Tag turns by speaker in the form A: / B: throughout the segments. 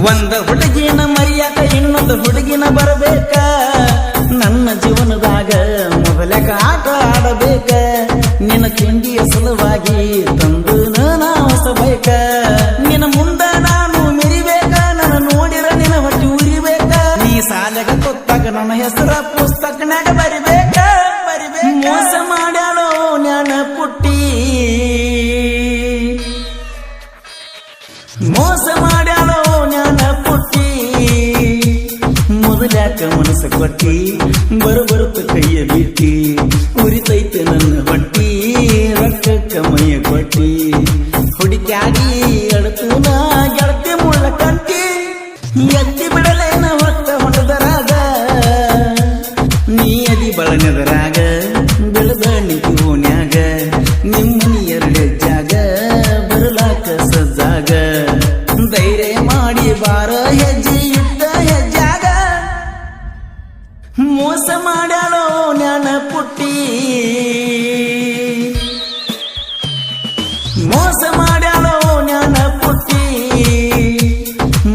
A: ಒಂದ ಹುಡುಗಿನ ಮರ್ಯಾದ, ಇನ್ನೊಂದು ಹುಡುಗಿನ ಬರಬೇಕ. ನನ್ನ ಜೀವನದಾಗ ಮೊದಲಕ ಆಟ ಆಡಬೇಕ. ನಿನ್ನ ತಿಂಡಿಯ ಸಲುವಾಗಿ ತಂದು ಹೊಸಬೇಕ. ನಿನ್ನ ಮುಂದ ನಾನು ಮಿರಿಬೇಕ, ನನ್ನ ನೋಡಿರ ನಿನ್ನ ಹೊಟ್ಟಿ ಉರಿಬೇಕ. ನೀ ಸಾಲಗ ಕೊತ್ತಾಗ ನನ್ನ ಹೆಸರ ಪುಸ್ತಕನಾಗ ಬರಿಬೇಕ. ಬರಿಬೇಕ ಮೋಸ ಮಾಡ್ಯಾಳೋ ನನ್ನ ಪುಟ್ಟಿ. ಮೋಸ ಮೋಸ ಮಾಡ್ಯಾಳೋ ಜ್ಞಾನ ಪುಟ್ಟಿ ಮೋಸ ಮಾಡ್ಯಾಳೋ ಜ್ಞಾನ ಪುಟ್ಟಿ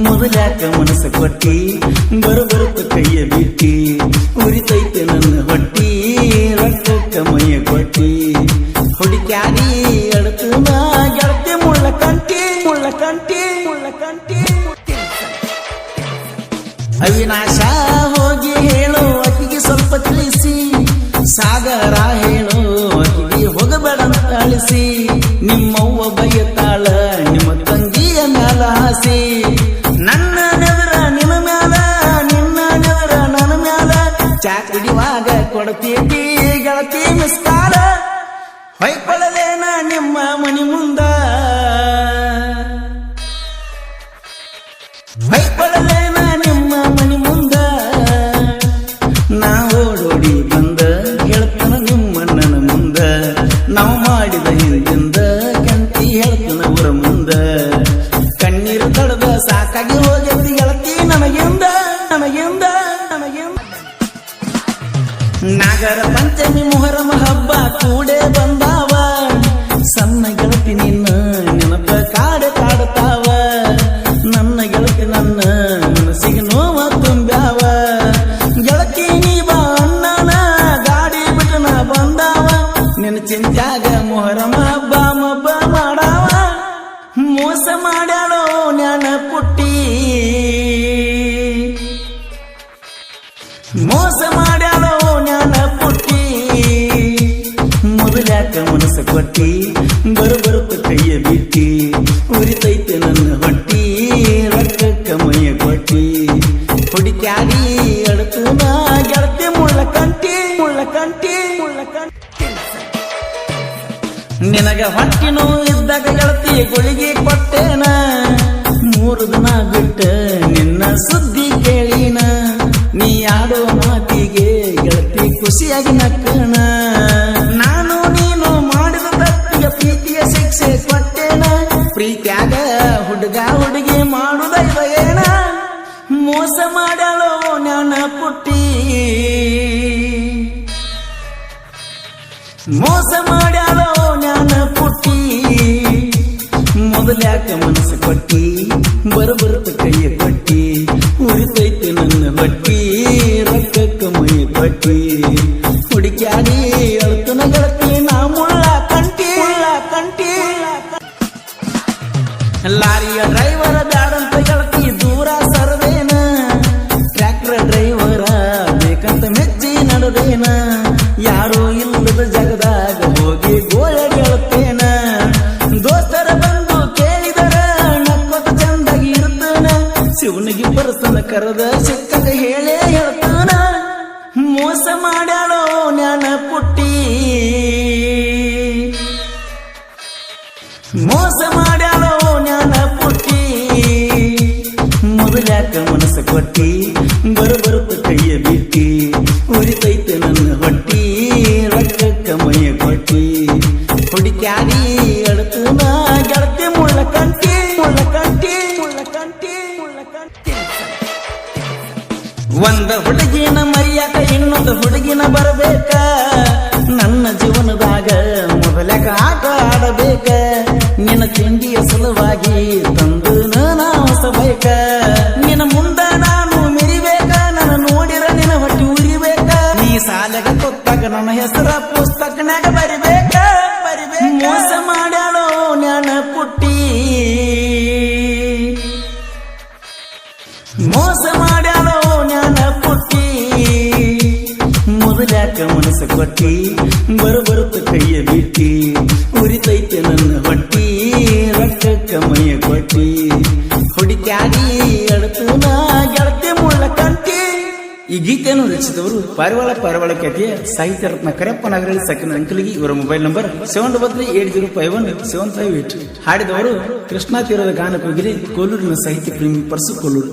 A: ಮೊದಲ್ಯಾಕ ಮನಸ್ಸು ಕೊಟ್ಟಿ ಬರುತ್ತ ಕೈಯ ಬಿಟ್ಟಿ ಉರಿತೈತೆ ನನ್ನ ಹೊಟ್ಟಿ ರಕ್ತಕ್ಕ ಮೈಯ ಕೊಟ್ಟಿ ಹುಡುಕ್ಯಾಡಿ ಅಳತು ನಾ ಗೆಳತಿ ಮುಳ್ಳ ಕಂಟಿ ಮುಳ್ಳ ಕಂಟಿ ಮುಳ್ಳ ಕಂಟಿ ಅವಿನಾಶ ಹೋಗಿ ಹೇಳು ಅಕ್ಕಿಗೆ ತಿಳಿಸಿ ಸಾಗರ ಹೇಳು ಅಕ್ಕಿಗೆ ಹೋಗಬೇಡಂತ ಅಳಿಸಿ, ನಿಮ್ಮವ್ವ ಬಯ್ಯತ್ತಾಳ ನಿಮ್ಮ ತಂಗಿಯ ಮ್ಯಾಲ ಹಾಸಿ. ನನ್ನ ನೆವರ ನಿನ್ನ ಮ್ಯಾಲ, ನಿನ್ನ ನೆವರ ನನ್ನ ಮ್ಯಾಲ ಚಾಕಡಿವಾಗ ಕೊಡ್ತೀಟಿ ಮಾಡಿದ ಹಿಂದಿಂದ ಕಂತಿ ಹೇಳ್ತನ ಊರ ಮುಂದ. ಕಣ್ಣೀರು ತಡದ ಸಾಕಾಗಿ ಹೋಗೈತಿ ಗೆಳತಿ ನಮಗಿಂದ ನನಗಿಂದ ನನಗಿಂದ ನಾಗರ ಪಂಚಮಿ ಮೊಹರಮ ಹಬ್ಬ ಕೂಡೆ ಬಂದಾವ. ಮೊದಲ್ಯಾಕ ಮನಸ್ಸು ಕೊಟ್ಟಿ? ಬರುತ್ತ ಕೈಯ ಬಿಟ್ಟಿ ಉರಿತೈತೆ ನನ್ನ ಹೊಟ್ಟಿ. ರಕ್ಕಕ್ಕ ಮೈಯ ಕೊಟ್ಟಿ. ಹುಡುಕ್ಯಾಡಿ ಅಡತು ಗೆಳತಿ ಮುಳ್ಳ ಕಂಟಿ ಮುಳ್ಳ ಕಂಟಿ ಮುಳ್ಳ ಕಂಟಿ ನಿನಗ ಹೊಟ್ಟಿನೂ ಇದ್ದಾಗ ಗೆಳತಿ ಗುಳಿಗೆ ಕೊಟ್ಟೇನ. ಮೂರು ದಿನ ಬಿಟ್ಟ ನಿನ್ನ ಸುದ್ದಿ ಕೇಳಿನ. ನೀ ಆಡೋ ಮಾತಿಗೆ ಗೆಳತಿ ಖುಷಿಯಾಗಿ ನಕ್ಕಣ ಪ್ರೀತಿಯಾಗ ಹುಡುಗ ಹುಡುಗಿ ಮಾಡುದೈವ ಏನ ಮೋಸ ಮಾಡಲೋ ನನ್ನ ಪುಟ್ಟಿ. ಮೋಸ ಮಾಡಲು ನನ್ನ ಪುಟ್ಟಿ. ಮೊದಲ್ಯಾಕ ಮನಸ್ಸು ಕೊಟ್ಟಿ? ಬರುತ್ತ ಕೈಯ ಕೊಟ್ಟಿ. ಉರಿತೈತೆ ನನ್ನ ಬಟ್ಟಿ. ರಕ್ಕಕ್ಕ ಮೈ ಕೊಟ್ಟಿ. ಕೊಟ್ಟಿ ಬರುತ್ತ ಕೈಯ ಬಿಟ್ಟಿ ಉರಿತೈತೆ ನನ್ನ ಹೊಟ್ಟಿ ರೊಕ್ಕಕ್ಕ ಮೈಯ ಕೊಟ್ಟಿ ಹುಡುಕ್ಯಾಡಿ ಅಳತು ನಾ ಗೆಳತಿ ಮುಳ್ಳ ಕಂಟಿ ಮುಳ್ಳ ಕಂಟಿ ಮುಳ್ಳ ಕಂಟಿ ಮುಳ್ಳ ಕಂಟಿ ಒಂದ ಹುಡುಗಿನ ಮರಿಯಾಕ ಇನ್ನೊಂದು ಹುಡುಗಿನ ಬರಬೇಕ ನನ್ನ ಜೀವನದಾಗ ಸಾಲೆಗ ಕೊತ್ತಾಗ ನನ್ನ ಹೆಸರ ಪುಸ್ತಕನಾಗ ಬರಿಬೇಕ? ಬರಿಬೇಕ? ಮೋಸ ಮಾಡ್ಯಾಳೋ ನ್ಯಾನ ಪುಟ್ಟಿ. ಮೋಸ ಮಾಡ್ಯಾಳೋ ನ್ಯಾನ ಪುಟ್ಟಿ. ಮೊದಲ್ಯಾಕ ಮನಸ್ಸು ಕೊಟ್ಟಿ, ಬರು ಬರುತ್ತ ಕೈಯ ಬಿಟ್ಟಿ ಉರಿತೈತೆ ನನ್ನ ಹೊಟ್ಟಿ ರಕ್ತ ಮೈಯ ಕೊಟ್ಟಿ. ಈ ಗೀತೆಯನ್ನು ರಚಿಸಿದವರು ಪಾರಿವಾಳ ಪಾರಿವಾಳ ಖ್ಯಾತಿಯ ಸಾಹಿತ್ಯ ರತ್ನ ಕರೆಪ್ಪ ನಗರಲ್ಲಿ ಸಕಿನ ಅಂಕಲಿಗೆ ಇವರ mobile number seven double three eight zero five one seven five eight ಹಾಡಿದವರು Krishna ತೀರದ ಗಾನ ಕೋಗಿಲೆ ಕೋಲೂರಿನ ಸಾಹಿತ್ಯ ಪ್ರೇಮಿ ಪರ್ಸು ಕೋಲೂರು